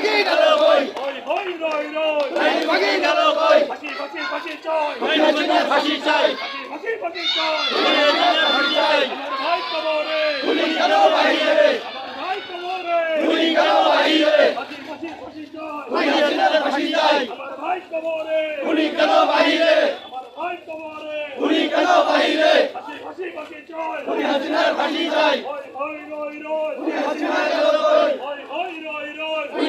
বাগি গেল কই হই হই লই লই চাইনি বাগি গেল কই ফাঁসি ফাঁসি ফাঁসি চাই। খুনি হাসিনার ফাঁসি চাই। ফাঁসি ফাঁসি চাই। খুনি হাসিনার ফাঁসি চাই। ভাই কবরে। কেন বাহিরে আমার ভাই কবরে। খুনি কেন বাহিরে ফাঁসি ফাঁসি ফাঁসি চাই। খুনি হাসিনার ফাঁসি চাই। ভাই কবরে। কেন বাহিরে আমার ভাই কবরে। খুনি কেন বাহিরে ফাঁসি ফাঁসি ফাঁসি চাই। খুনি হাসিনার ফাঁসি চাই। হই হই লই লই খুনি হাসিনা গেল কই হই হই লই লই খুনি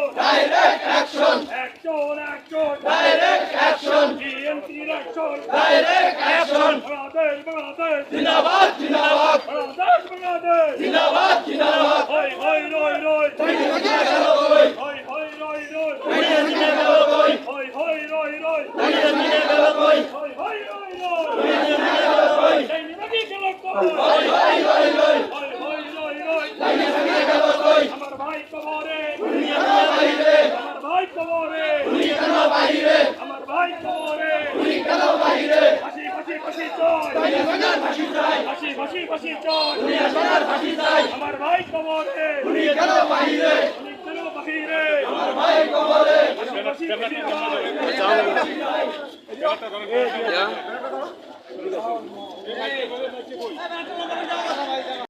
action direct action! Action, action direct action বিএনপির action direct action Bangladesh Bangladesh জিন্দাবাদ জিন্দাবাদ বাংলাদেশ বাংলাদেশ জিন্দাবাদ জিন্দাবাদ হই হই রই রই চাইনি বাগি গেল কই হই হই রই রই খুনি হাসিনা গেল কই হই হই রই রই খুনি হাসিনা গেল কই হই হই রই রই খুনি হাসিনা গেল কই ডাইনি মাগি খেলা কই হই হই রই রই হই হই রই রই চাইনি বাগি গেল কই আমার ভাই কবরে খুনি কেন বাহিরে আমার ভাই কবরে খুনি কেন বাহিরে আমার ভাই কবরে খুনি কেন বাহিরে ফাঁসি ফাঁসি ফাঁসি চয় চাইনি বাগান ফাঁসি চাই ফাঁসি ফাঁসি ফাঁসি চয় খুনি হাসিনার ফাঁসি চাই আমার ভাই কবরে খুনি কেন বাহিরে উনি কেন বাহিরে আমার ভাই কবরে ফাঁসি ফাঁসি ফাঁসি চয়